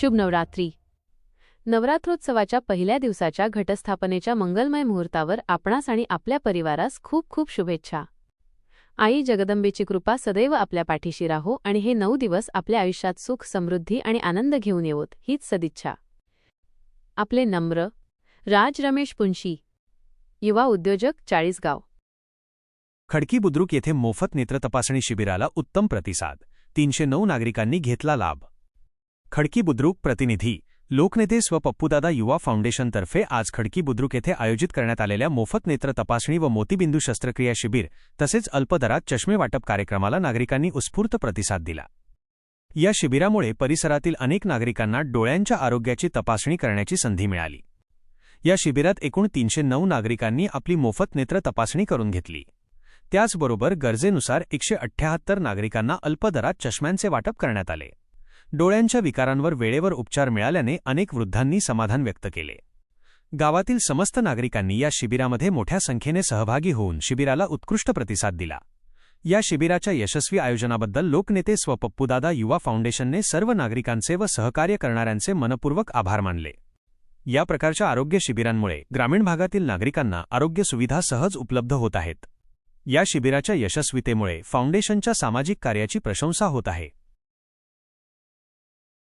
शुभ नवरात्री नवरात्रोत्सवाच्या पहिल्या दिवसाच्या घटस्थापनेच्या मंगलमय मुहूर्तावर आपणास आणि आपल्या परिवारास खूप खूप शुभेच्छा. आई जगदंबेची कृपा सदैव आपल्या पाठीशी राहो आणि हे नऊ दिवस आपल्या आयुष्यात सुख समृद्धी आणि आनंद घेऊन येवोत हीच सदिच्छा. आपले नम्र राज रमेश पुंशी. युवा उद्योजक चाळीसगाव. खडकी बुद्रुक येथे मोफत नेत्र तपासणी शिबिराला उत्तम प्रतिसाद. तीनशे नऊ नागरिकांनी घेतला लाभ. खडकी बुद्रुक प्रतिनिधी. लोकनेते स्व पप्पूदादा युवा फाउंडेशनतर्फे आज खडकी बुद्रुक येथे आयोजित करण्यात आलेल्या मोफत नेत्र तपासणी व मोतीबिंदू शस्त्रक्रिया शिबिर तसेच अल्पदरात चष्मे वाटप कार्यक्रमाला नागरिकांनी उत्स्फूर्त प्रतिसाद दिला. या शिबिरामुळे परिसरातील अनेक नागरिकांना डोळ्यांच्या आरोग्याची तपासणी करण्याची संधी मिळाली. या शिबिरात एकूण तीनशे नऊ नागरिकांनी आपली मोफत नेत्र तपासणी करून घेतली. त्याचबरोबर गरजेनुसार एकशे अठ्ठ्याहत्तर नागरिकांना अल्पदरात चष्म्यांचे वाटप करण्यात आले. डोळ्यांच्या विकारांवर वेळेवर उपचार मिळाल्याने अनेक वृद्धांनी समाधान व्यक्त केले. गावातील समस्त नागरिकांनी या शिबिरामध्ये मोठ्या संख्येने सहभागी होऊन शिबिराला उत्कृष्ट प्रतिसाद दिला. या शिबिराच्या यशस्वी आयोजनाबद्दल लोकनेते स्वपप्पूदादा युवा फाउंडेशनने सर्व नागरिकांचे व सहकार्य करणाऱ्यांचे मनपूर्वक आभार मानले. या प्रकारच्या आरोग्य शिबिरांमुळे ग्रामीण भागातील नागरिकांना आरोग्य सुविधा सहज उपलब्ध होत आहेत. या शिबिराच्या यशस्वीतेमुळे फाउंडेशनच्या सामाजिक कार्याची प्रशंसा होत आहे.